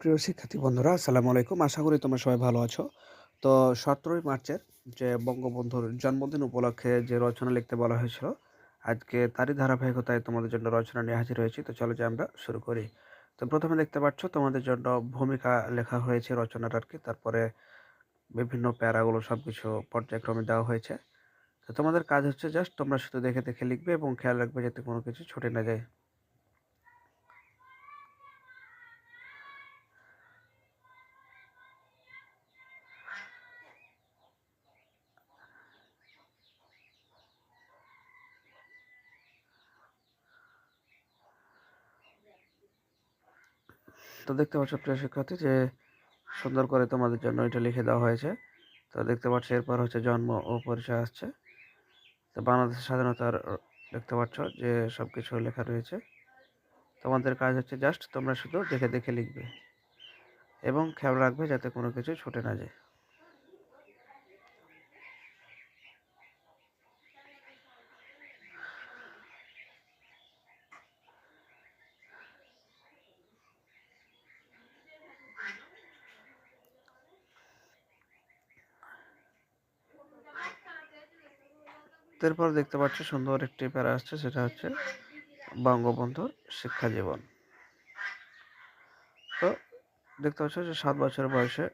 প্রিয় শিক্ষার্থী বন্ধুরা, আসসালামু আলাইকুম। আশা করি তোমরা সবাই ভালো আছো। তো সতেরোই মার্চের যে বঙ্গবন্ধুর জন্মদিন উপলক্ষে যে রচনা লিখতে বলা হয়েছিল, আজকে তারই ধারাবাহিকতায় তোমাদের জন্য রচনা নিয়ে হাজির হয়েছি। তো চলো যে আমরা শুরু করি। তো প্রথমে দেখতে পাচ্ছ, তোমাদের জন্য ভূমিকা লেখা হয়েছে রচনাটার কি তারপরে বিভিন্ন প্যারাগুলো সব কিছু পর্যায়ক্রমে দেওয়া হয়েছে। তো তোমাদের কাজ হচ্ছে জাস্ট তোমরা শুধু দেখে দেখে লিখবে এবং খেয়াল রাখবে যাতে কোনো কিছু ছুটে না যায়। তো দেখতে পাচ্ছ প্রিয় শিক্ষার্থী যে সুন্দর করে তোমাদের জন্য এটা লিখে দেওয়া হয়েছে। তো দেখতে পাচ্ছ এরপর হচ্ছে জন্ম ও পরিচয় আসছে। তো বাংলাদেশের স্বাধীনতার দেখতে পাচ্ছ যে সব কিছু লেখা রয়েছে। তোমাদের কাজ হচ্ছে জাস্ট তোমরা শুধু দেখে দেখে লিখবে এবং খেয়াল রাখবে যাতে কোনো কিছু ছুটে না যায়। এরপর দেখতে পাচ্ছ সুন্দর একটি প্যারা আসছে, সেটা হচ্ছে বঙ্গবন্ধুর শিক্ষা জীবন। তো দেখতে পাচ্ছ যে সাত বছর বয়সে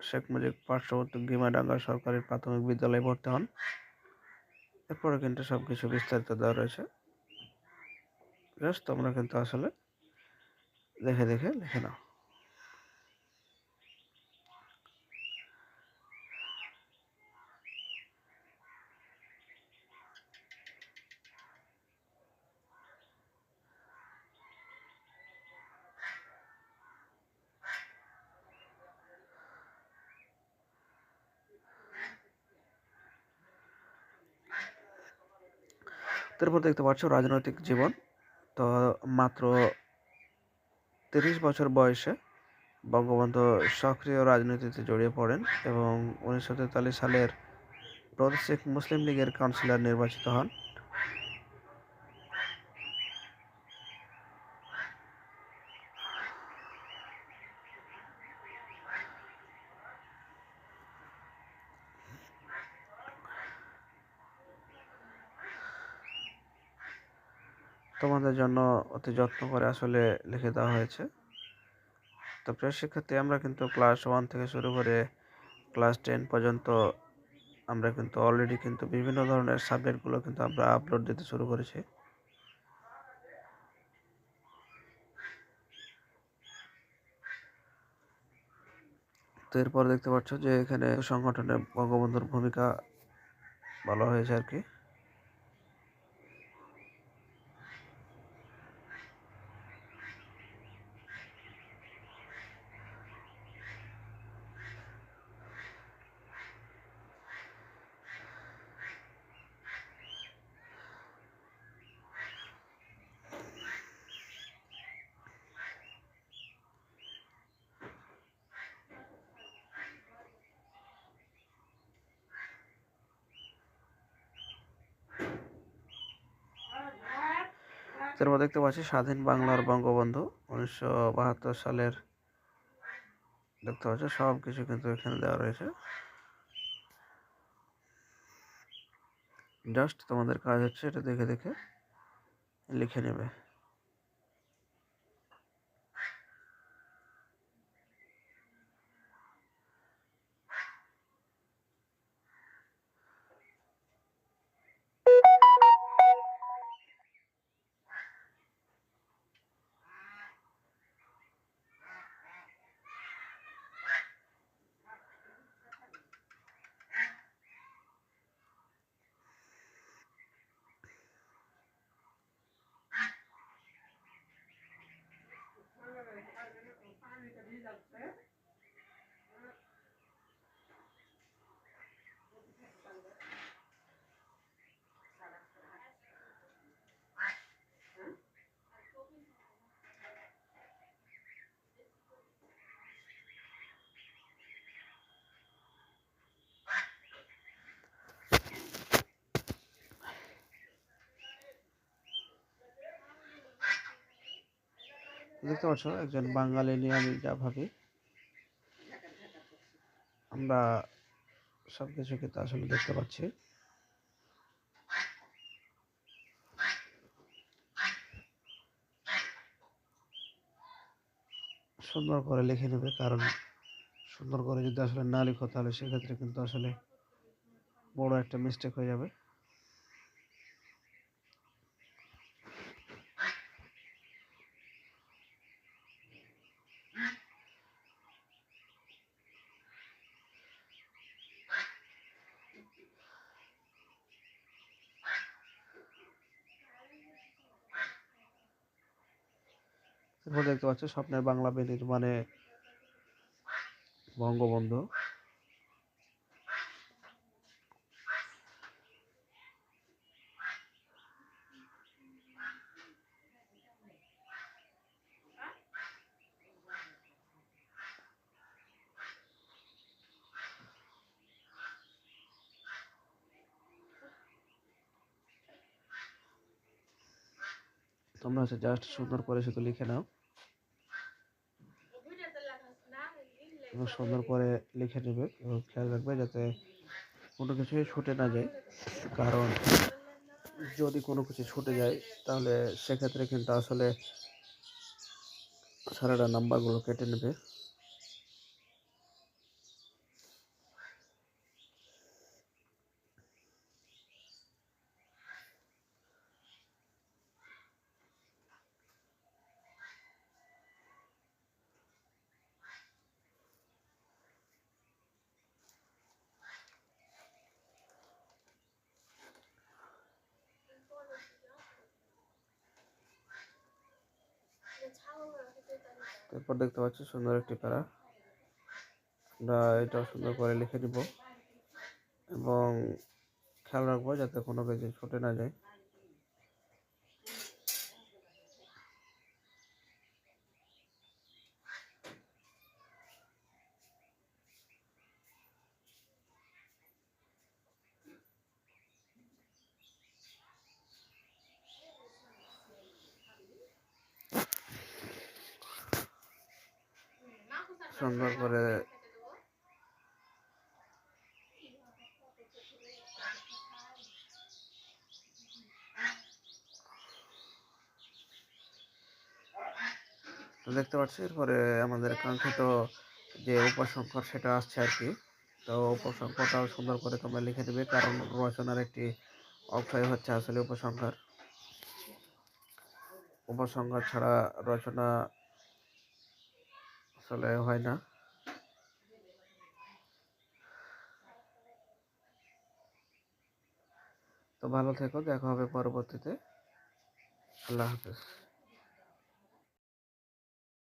শেখ মুজিব পার্শ্ববর্তী গিমাডাঙ্গা সরকারি প্রাথমিক বিদ্যালয়ে ভর্তি হন। এরপরে কিন্তু সব কিছু বিস্তারিত দেওয়া রয়েছে। জাস্ট তোমরা কিন্তু আসলে দেখে দেখে লিখে নাও। তারপর দেখতে পাচ্ছ রাজনৈতিক জীবন। তো মাত্র তিরিশ বছর বয়সে বঙ্গবন্ধু সক্রিয় রাজনীতিতে জড়িয়ে পড়েন এবং উনিশশো তেতাল্লিশ সালের প্রাদেশিক মুসলিম লীগের কাউন্সিলর নির্বাচিত হন। তোমাদের জন্য অতি যত্ন করে আসলে লিখে দেওয়া হয়েছে। তো প্রিয় শিক্ষার্থী, আমরা কিন্তু ক্লাস ওয়ান থেকে শুরু করে ক্লাস টেন পর্যন্ত আমরা কিন্তু অলরেডি কিন্তু বিভিন্ন ধরনের সাবজেক্টগুলো কিন্তু আমরা আপলোড দিতে শুরু করেছি। তো এরপর দেখতে পাচ্ছ যে এখানে সংগঠনে বঙ্গবন্ধুর ভূমিকা বলা হয়েছে আর কি। তারপর দেখতে পাচ্ছি স্বাধীন বাংলার বঙ্গবন্ধু উনিশশো বাহাত্তর সালের দেখতে পাচ্ছি সব কিছু কিন্তু এখানে দেওয়া রয়েছে। জাস্ট তোমাদের কাজ হচ্ছে এটা দেখে দেখে লিখে নেবে। দেখতে পাচ্ছ একজন বাঙালি নিয়ে আমি যা ভাবি। আমরা সব কিছু কিন্তু আসলে দেখতে পাচ্ছি। সুন্দর করে লিখে নেবে, কারণ সুন্দর করে যদি আসলে না লিখো, তাহলে সেক্ষেত্রে কিন্তু আসলে বড় একটা মিস্টেক হয়ে যাবে। এরপর দেখতে পাচ্ছ স্বপ্নের বাংলা মানে বঙ্গবন্ধু। তোমরা হচ্ছে জাস্ট সুন্দর করে শুধু লিখে নাও। এবং সুন্দর করে লিখে নেবে এবং খেয়াল রাখবে যাতে কোনো কিছুই ছুটে না যায়। কারণ যদি কোনো কিছু ছুটে যায়, তাহলে সেক্ষেত্রে কিন্তু আসলে সারাটা নাম্বারগুলো কেটে নেবে। তারপর দেখতে পাচ্ছি সুন্দর একটি প্যারা। আমরা এটাও সুন্দর করে লিখে দিব এবং খেয়াল রাখব যাতে কোনো কিছু ছুটে না যায়। সুন্দর করে তো দেখতে পাচ্ছি, এরপরে আমাদের কাঙ্ক্ষিত যে উপসংখ্যার সেটা আসছে আর কি। তো উপসংখ্যাটাও সুন্দর করে তোমরা লিখে দেবে, কারণ রচনার একটি অক্ষয় হচ্ছে আসলে উপসংখ্যার উপসংখ্যা ছাড়া রচনা আসলে হয় না। তো ভালো থেকো দেখা হবে পরবর্তীতে। আল্লাহ হাফেজ।